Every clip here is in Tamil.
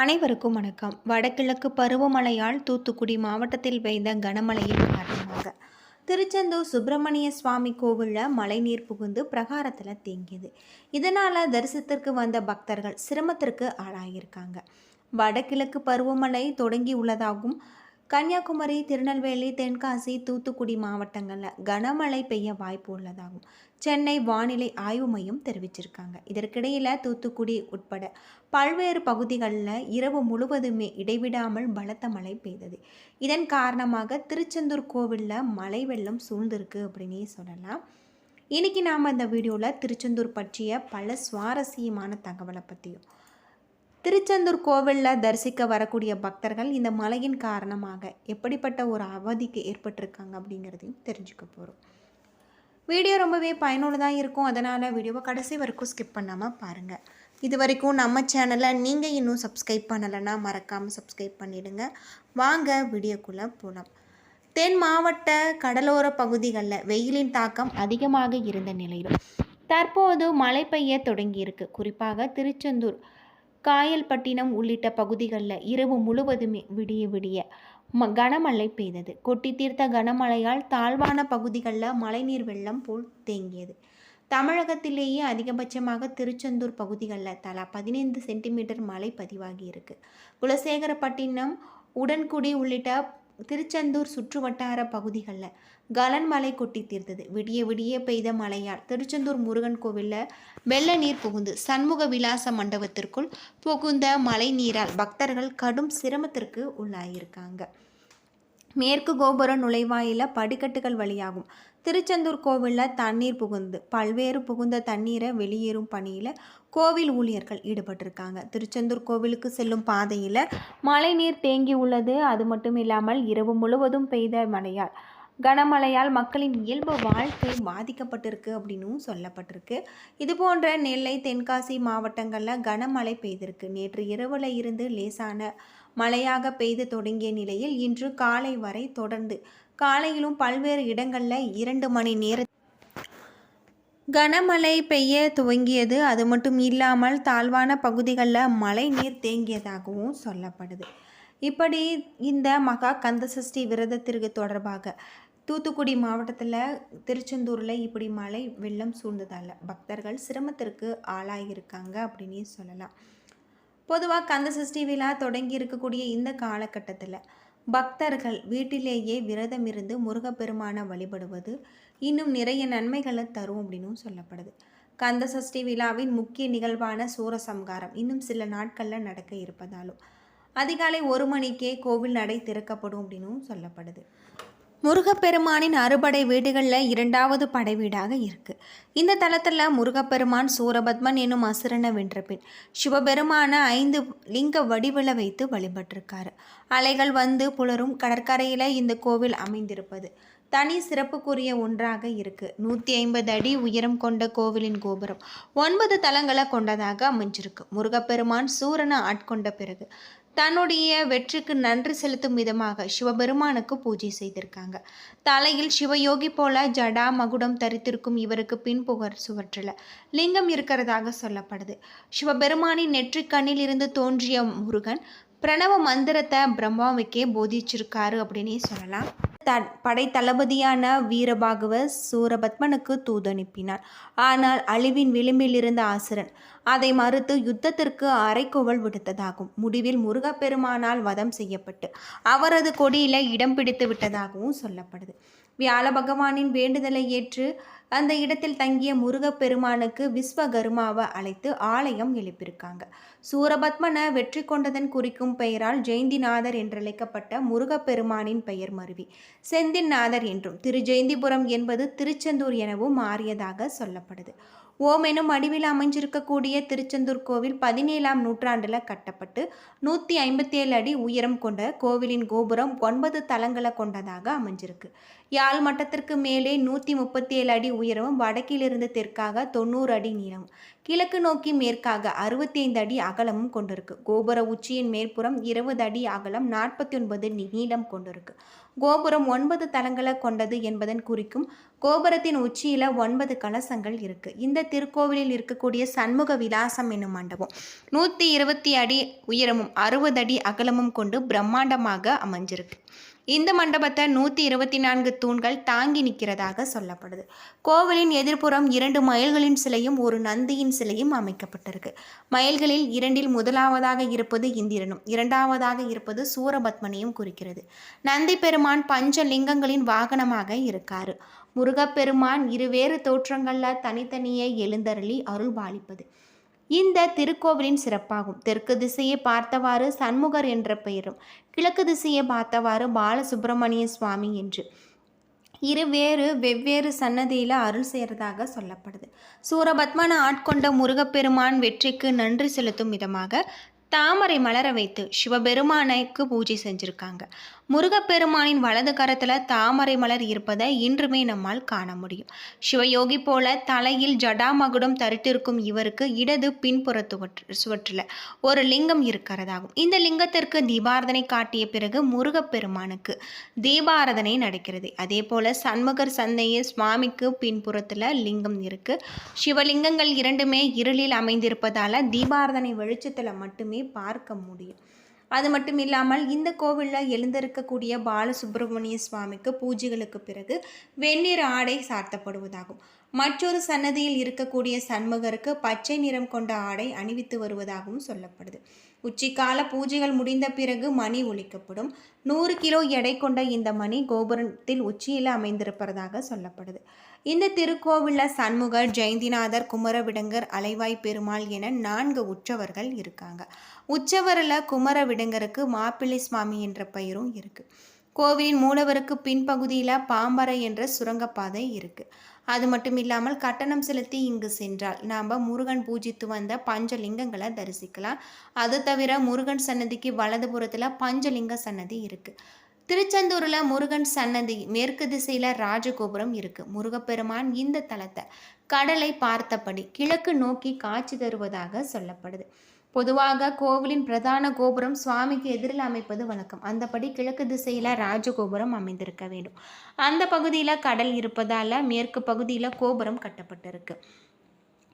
அனைவருக்கும் வணக்கம். வடகிழக்கு பருவமழையால் தூத்துக்குடி மாவட்டத்தில் பெய்த கனமழையின் காரணமாக திருச்செந்தூர் சுப்பிரமணிய சுவாமி கோவிலில் மழைநீர் புகுந்து பிரகாரத்தில் தேங்கியது. இதனால் தரிசனத்திற்கு வந்த பக்தர்கள் சிரமத்திற்கு ஆளாகியிருக்காங்க வடகிழக்கு பருவமழை தொடங்கி உள்ளதாகவும் கன்னியாகுமரி திருநெல்வேலி தென்காசி தூத்துக்குடி மாவட்டங்களில் கனமழை பெய்ய வாய்ப்பு உள்ளதாகும் சென்னை வானிலை ஆய்வு மையம் தெரிவிச்சிருக்காங்க. இதற்கிடையில் தூத்துக்குடி உட்பட பல்வேறு பகுதிகளில் இரவு முழுவதுமே இடைவிடாமல் பலத்த மழை பெய்தது. இதன் காரணமாக திருச்செந்தூர் கோவிலில் மழை வெள்ளம் சூழ்ந்திருக்கு அப்படின்னே சொல்லலாம். இன்றைக்கி நாம் இந்த வீடியோவில் திருச்செந்தூர் பற்றிய பல சுவாரஸ்யமான தகவலை பற்றியும் திருச்செந்தூர் கோவிலில் தரிசிக்க வரக்கூடிய பக்தர்கள் இந்த மலையின் காரணமாக எப்படிப்பட்ட ஒரு அவதிக்கு ஏற்பட்டிருக்காங்க அப்படிங்கிறதையும் தெரிஞ்சுக்க போகிறோம் வீடியோ ரொம்பவே பயனுள்ளதாக இருக்கும். அதனால் வீடியோவை கடைசி வரைக்கும் ஸ்கிப் பண்ணாமல் பாருங்கள் இது வரைக்கும் நம்ம சேனலை நீங்கள் இன்னும் சப்ஸ்கிரைப் பண்ணலைன்னா மறக்காமல் சப்ஸ்கிரைப் பண்ணிவிடுங்க வாங்க வீடியோக்குள்ளே போகலாம் தென் மாவட்ட கடலோர பகுதிகளில் வெயிலின் தாக்கம் அதிகமாக இருந்த நிலையிலும் தற்போது மழை பெய்ய தொடங்கியிருக்கு. குறிப்பாக திருச்செந்தூர் காயல்பட்டினம் உள்ளிட்ட பகுதிகளில் இரவு முழுவதுமே விடிய விடிய ம கனமழை பெய்தது. கொட்டி தீர்த்த கனமழையால் தாழ்வான பகுதிகளில் மழைநீர் வெள்ளம் போல் தேங்கியது. தமிழகத்திலேயே அதிகபட்சமாக திருச்செந்தூர் பகுதிகளில் தலா பதினைந்து சென்டிமீட்டர் மழை பதிவாகி இருக்கு. குலசேகரப்பட்டினம் உடன்குடி உள்ளிட்ட திருச்செந்தூர் சுற்றுவட்டார பகுதிகளில் கலன் மழை கொட்டி தீர்த்தது. விடிய விடிய பெய்த மழையால் திருச்செந்தூர் முருகன் கோவிலில் வெள்ள நீர் புகுந்து சண்முக விலாச மண்டபத்திற்குள் புகுந்த மழை நீரால் பக்தர்கள் கடும் சிரமத்திற்கு உள்ளாயிருக்காங்க. மேற்கு கோபுர நுழைவாயில படிக்கட்டுகள் வழியாகும். திருச்செந்தூர் கோவிலில் தண்ணீர் புகுந்து பல்வேறு புகுந்த தண்ணீரை வெளியேறும் பணியில் கோவில் ஊழியர்கள் ஈடுபட்டிருக்காங்க. திருச்செந்தூர் கோவிலுக்கு செல்லும் பாதையில் மழைநீர் தேங்கி உள்ளது. அது மட்டும் இல்லாமல் இரவு முழுவதும் பெய்த மழையால் கனமழையால் மக்களின் இயல்பு வாழ்க்கை பாதிக்கப்பட்டிருக்கு அப்படின்னும் சொல்லப்பட்டிருக்கு. இது போன்ற நெல்லை தென்காசி மாவட்டங்களில் கனமழை பெய்திருக்கு. நேற்று இரவில் இருந்து லேசான மழையாக பெய்து தொடங்கிய நிலையில் இன்று காலை வரை தொடர்ந்து காலையிலும் பல்வேறு இடங்களில் இரண்டு மணி நேர கனமழை பெய்ய துவங்கியது. அது மட்டும் இல்லாமல் தாழ்வான பகுதிகளில் மழை நீர் தேங்கியதாகவும் சொல்லப்படுது. இப்படி இந்த மகா கந்த சஷ்டி விரதத்திற்கு தொடர்பாக தூத்துக்குடி மாவட்டத்தில் திருச்செந்தூரில் இப்படி மழை வெள்ளம் சூழ்ந்ததால் பக்தர்கள் சிரமத்திற்கு ஆளாகியிருக்காங்க அப்படின்னே சொல்லலாம். பொதுவாக கந்த சஷ்டி விழா தொடங்கி இருக்கக்கூடிய இந்த காலகட்டத்தில் பக்தர்கள் வீட்டிலேயே விரதம் இருந்து முருகப்பெருமானை வழிபடுவது இன்னும் நிறைய நன்மைகளை தரும் அப்படின்னும் சொல்லப்படுது. கந்த சஷ்டி விழாவின் முக்கிய நிகழ்வான சூரசம்காரம் இன்னும் சில நாட்களில் நடக்க இருப்பதாலும் அதிகாலை ஒரு மணிக்கே கோவில் நடை திறக்கப்படும் அப்படின்னும் சொல்லப்படுது. முருகப்பெருமானின் அறுபடை வீடுகளில் இரண்டாவது படை வீடாக இருக்குது இந்த தலத்தில் முருகப்பெருமான் சூரபத்மன் என்னும் அசுரனை வென்ற பின் சிவபெருமானை ஐந்து லிங்க வடிவில் வைத்து வழிபட்டிருக்காரு. அலைகள் வந்து புலரும் கடற்கரையில் இந்த கோவில் அமைந்திருப்பது தனி சிறப்புக்குரிய ஒன்றாக இருக்குது நூற்றி ஐம்பது அடி உயரம் கொண்ட கோவிலின் கோபுரம் ஒன்பது தலங்களை கொண்டதாக அமைஞ்சிருக்கு. முருகப்பெருமான் சூரனை ஆட்கொண்ட பிறகு தன்னுடைய வெற்றிக்கு நன்றி செலுத்தும் விதமாக சிவபெருமானுக்கு பூஜை செய்திருக்காங்க. தலையில் சிவயோகி போல ஜடா மகுடம் தரித்திருக்கும் இவருக்கு பின்புகர் சுவற்றில். லிங்கம் இருக்கிறதாக சொல்லப்படுது. சிவபெருமானின் நெற்றிக்கண்ணில் இருந்து தோன்றிய முருகன் பிரணவ மந்திரத்தை பிரம்மாவுக்கே போதிச்சிருக்காரு அப்படின்னே சொல்லலாம். த படை தளபதியான வீரபாகவ சூரபத்மனுக்கு தூதனுப்பினார் ஆனால் அழிவின் விளிம்பில் இருந்த ஆசுரன் அதை மறுத்து யுத்தத்திற்கு அரைக்கோவல் விடுத்ததாகும். முடிவில் முருகப்பெருமானால் வதம் செய்யப்பட்டு அவரது கொடியில இடம் பிடித்து விட்டதாகவும் சொல்லப்படுது. வியாழ பகவானின் வேண்டுதலை ஏற்று அந்த இடத்தில் தங்கிய முருகப்பெருமானுக்கு விஸ்வகர்மாவை அழைத்து ஆலயம் எழுப்பியிருக்காங்க. சூரபத்மனை வெற்றி கொண்டதன் குறிக்கும் பெயரால் ஜெயந்திநாதர் என்றழைக்கப்பட்ட முருகப்பெருமானின் பெயர் மருவி. செந்தின்நாதர் என்றும் திரு ஜெயந்திபுரம் என்பது திருச்செந்தூர் எனவும் மாறியதாக சொல்லப்படுது. ஓம் எனும் அடிவில் அமைஞ்சிருக்கக்கூடிய திருச்செந்தூர் கோவில் பதினேழாம் நூற்றாண்டில் கட்டப்பட்டு நூற்றி ஐம்பத்தி ஏழு அடி உயரம் கொண்ட கோவிலின் கோபுரம் ஒன்பது தலங்களை கொண்டதாக அமைஞ்சிருக்கு. யாழ் மட்டத்திற்கு மேலே நூற்றி முப்பத்தி ஏழு அடி உயரமும் வடக்கிலிருந்து தெற்காக தொண்ணூறு அடி நீளமும் கிழக்கு நோக்கி மேற்காக அறுபத்தி ஐந்து அடி அகலமும் கொண்டிருக்கு. கோபுர உச்சியின் மேற்புறம் இருபது அடி அகலம் நாற்பத்தி ஒன்பது நீளம் கொண்டிருக்கு. கோபுரம் ஒன்பது தலங்களை கொண்டது என்பதன் குறிக்கும் கோபுரத்தின் உச்சியில் ஒன்பது கலசங்கள் இருக்கு. இந்த திருக்கோவிலில் இருக்கக்கூடிய சண்முக விலாசம் என்னும் மண்டபம் நூற்றி இருபத்தி அடி உயரமும் அறுபது அடி அகலமும் கொண்டு பிரம்மாண்டமாக அமைஞ்சிருக்கு. இந்த மண்டபத்தை நூற்றி இருபத்தி நான்கு தூண்கள் தாங்கி நிற்கிறதாக சொல்லப்படுது. கோவிலின் எதிர்ப்புறம் இரண்டு மயில்களின் சிலையும் ஒரு நந்தியின் சிலையும் அமைக்கப்பட்டிருக்கு. மயில்களில் இரண்டில் முதலாவதாக இருப்பது இந்திரனும் இரண்டாவதாக இருப்பது சூரபத்மனையும் குறிக்கிறது. நந்தி பெருமான் பஞ்ச லிங்கங்களின் வாகனமாக இருக்காரு. முருகப்பெருமான் இருவேறு தோற்றங்களில் தனித்தனியே எழுந்தருளி அருள் பாலிப்பது இந்த திருக்கோவிலின் சிறப்பாகும். தெற்கு திசையை பார்த்தவாறு சண்முகர் என்ற பெயரும் கிழக்கு திசையை பார்த்தவாறு பாலசுப்பிரமணிய சுவாமி என்று. இரு வேறு வெவ்வேறு சன்னதியில் அருள் செய்கிறதாக சொல்லப்படுது. சூரபத்மனை ஆட்கொண்ட முருகப்பெருமான் வெற்றிக்கு நன்றி செலுத்தும் விதமாக தாமரை மலர வைத்து சிவபெருமானுக்கு பூஜை செஞ்சுருக்காங்க. முருகப்பெருமானின் வலது கரத்தில் தாமரை மலர் இருப்பதை இன்றுமே நம்மால் காண முடியும். சிவயோகி போல தலையில் ஜடாமகுடம் தரிட்டிருக்கும் இவருக்கு இடது பின்புறத்து சுவற்றில் ஒரு லிங்கம் இருக்கிறதாகும். இந்த லிங்கத்திற்கு தீபாரதனை காட்டிய பிறகு முருகப்பெருமானுக்கு தீபாரதனை நடக்கிறது. அதே போல சண்முகர் சந்தைய சுவாமிக்கு பின்புறத்தில் லிங்கம் இருக்குது சிவலிங்கங்கள் இரண்டுமே இருளில் அமைந்திருப்பதால் தீபாரதனை வெளிச்சத்தில் மட்டுமே பார்க்க முடியும். அது மட்டும் இல்லாமல் இந்த கோவிலில் எழுந்திருக்கக்கூடிய பாலசுப்பிரமணிய சுவாமிக்கு பூஜைகளுக்கு பிறகு வெந்நீர் ஆடை சார்த்தப்படுவதாகும். மற்றொரு சன்னதியில் இருக்கக்கூடிய சண்முகருக்கு பச்சை நிறம் கொண்ட ஆடை அணிவித்து வருவதாகவும் சொல்லப்படுது. உச்சிக்கால பூஜைகள் முடிந்த பிறகு மணி ஒழிக்கப்படும் நூறு கிலோ எடை கொண்ட இந்த மணி கோபுரத்தில் உச்சியில் அமைந்திருப்பதாக சொல்லப்படுது. இந்த திருக்கோவிலில் சண்முகர் ஜெயந்திநாதர் குமரவிடங்கர் அலைவாய் பெருமாள் என நான்கு உற்சவர்கள் இருக்காங்க. உற்சவரில் குமரவிடங்கருக்கு மாப்பிள்ளை சுவாமி என்ற பெயரும் இருக்குது கோவிலின் மூலவருக்கு பின்பகுதியில் பாம்பறை என்ற சுரங்கப்பாதை இருக்குது அது மட்டும் இல்லாமல் கட்டணம் செலுத்தி இங்கு சென்றால் நாம் முருகன் பூஜித்து வந்த பஞ்சலிங்கங்களை தரிசிக்கலாம். அது தவிர முருகன் சன்னதிக்கு வலதுபுறத்தில் பஞ்சலிங்க சன்னதி இருக்குது திருச்செந்தூரில் முருகன் சன்னதி மேற்கு திசையில் ராஜகோபுரம் இருக்குது முருகப்பெருமான் இந்த தலத்தை கடலை பார்த்தபடி கிழக்கு நோக்கி காட்சி தருவதாக சொல்லப்படுது. பொதுவாக கோவிலின் பிரதான கோபுரம் சுவாமிக்கு எதிரில் அமைப்பது வழக்கம். அந்தபடி கிழக்கு திசையில் ராஜகோபுரம் அமைந்திருக்க வேண்டும். அந்த பகுதியில் கடல் இருப்பதால் மேற்கு பகுதியில் கோபுரம் கட்டப்பட்டிருக்கு.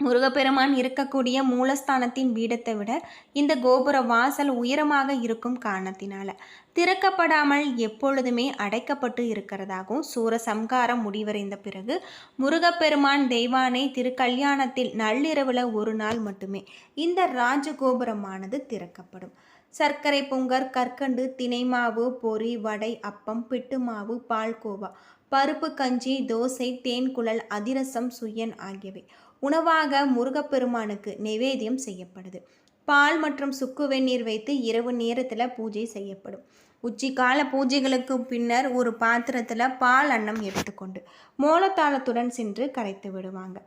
முருகப்பெருமான் இருக்கக்கூடிய மூலஸ்தானத்தின் பீடத்தை விட இந்த கோபுர வாசல் உயரமாக இருக்கும் காரணத்தினால திறக்கப்படாமல் எப்பொழுதுமே அடைக்கப்பட்டு இருக்கிறதாகவும் சூர சம்காரம் முடிவடைந்த பிறகு முருகப்பெருமான் தெய்வானை திருக்கல்யாணத்தில் நள்ளிரவில் ஒரு நாள் மட்டுமே இந்த ராஜகோபுரமானது திறக்கப்படும். சர்க்கரை பொங்கர் கற்கண்டு தினைமாவு பொறி வடை அப்பம் பிட்டு மாவு பால்கோவா பருப்பு கஞ்சி தோசை தேன் குழல் அதிரசம் சுயன் ஆகியவை. உணவாக முருகப்பெருமானுக்கு நிவேதியம் செய்யப்படுது. பால் மற்றும் சுக்கு வெந்நீர் வைத்து இரவு நேரத்தில் பூஜை செய்யப்படும். உச்சிக்கால பூஜைகளுக்கு பின்னர் ஒரு பாத்திரத்தில் பால் அன்னம் எடுத்துக்கொண்டு மோளத்தாளத்துடன் சென்று கரைத்து விடுவாங்க.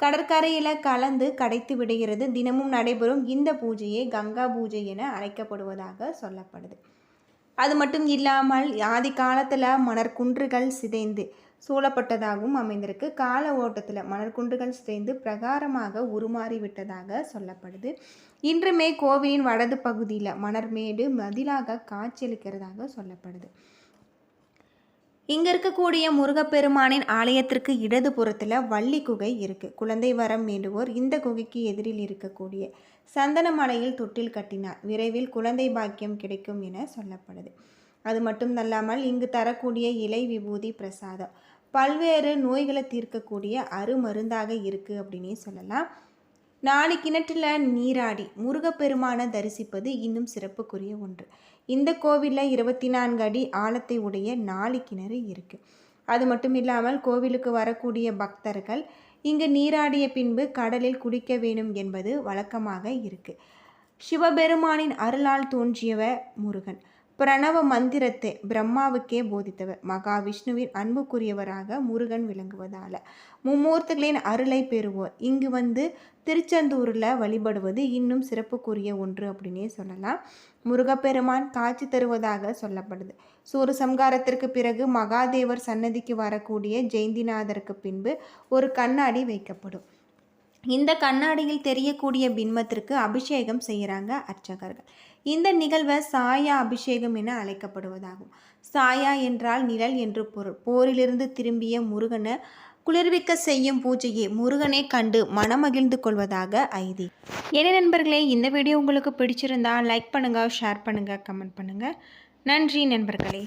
கடற்கரையில் கலந்து கடைத்து விடுகிறது. தினமும் நடைபெறும் இந்த பூஜையை கங்கா பூஜை என அழைக்கப்படுவதாக சொல்லப்படுது. அது மட்டும் இல்லாமல் ஆதி காலத்தில் மணற்குன்றுகள் சிதைந்து சூழப்பட்டதாகவும் அமைந்திருக்கு. கால ஓட்டத்தில் மணற்குன்றுகள் சிதைந்து பிரகாரமாக உருமாறிவிட்டதாக சொல்லப்படுது. இன்றுமே கோவிலின் வடது பகுதியில் மணர்மேடு மதிலாக காட்சியளிக்கிறதாக சொல்லப்படுது. இங்கே இருக்கக்கூடிய முருகப்பெருமானின் ஆலயத்திற்கு இடது புறத்தில் வள்ளி குகை இருக்குது குழந்தை வரம் வேண்டுவோர் இந்த குகைக்கு எதிரில் இருக்கக்கூடிய சந்தனமலையில் தொட்டில் கட்டினார். விரைவில் குழந்தை பாக்கியம் கிடைக்கும் என சொல்லப்படுது. அது மட்டும் அல்லாமல் இங்கு தரக்கூடிய இலை விபூதி பிரசாதம். பல்வேறு நோய்களை தீர்க்கக்கூடிய அருமருந்தாக இருக்குது அப்படின்னே சொல்லலாம். நாலு கிணற்றில் நீராடி முருகப்பெருமானை தரிசிப்பது இன்னும் சிறப்புக்குரிய ஒன்று. இந்த கோவிலில் இருபத்தி நான்கு அடி ஆழத்தை உடைய நாலு கிணறு இருக்குது அது மட்டும் இல்லாமல் கோவிலுக்கு வரக்கூடிய பக்தர்கள் இங்கு நீராடிய பின்பு கடலில் குடிக்க வேணும் என்பது வழக்கமாக இருக்குது சிவபெருமானின் அருளால் தோன்றியவ முருகன். பிரணவ மந்திரத்தை பிரம்மாவுக்கே போதித்தவர். மகாவிஷ்ணுவின் அன்புக்குரியவராக முருகன் விளங்குவதால். மும்மூர்த்திகளின் அருளை பெறுவோர். இங்கு வந்து திருச்செந்தூரில் வழிபடுவது இன்னும் சிறப்புக்குரிய ஒன்று அப்படின்னே சொல்லலாம். முருகப்பெருமான் காட்சி தருவதாக சொல்லப்படுது. சூர சம்காரத்திற்கு பிறகு மகாதேவர் சன்னதிக்கு வரக்கூடிய ஜெயந்திநாதருக்கு பின்பு ஒரு கண்ணாடி வைக்கப்படும். இந்த கண்ணாடியில் தெரியக்கூடிய பின்மத்திற்கு அபிஷேகம் செய்கிறாங்க அர்ச்சகர்கள். இந்த நிகழ்வை சாயா அபிஷேகம் என அழைக்கப்படுவதாகும். சாயா என்றால் நிழல் என்று பொருள். போரிலிருந்து திரும்பிய முருகனை குளிர்விக்க செய்யும் பூஜையை முருகனை கண்டு மனமகிழ்ந்து கொள்வதாக ஐதி என்ன நண்பர்களே இந்த வீடியோ உங்களுக்கு பிடிச்சிருந்தா லைக் பண்ணுங்கள் ஷேர் பண்ணுங்கள் கமெண்ட் பண்ணுங்கள் நன்றி நண்பர்களே.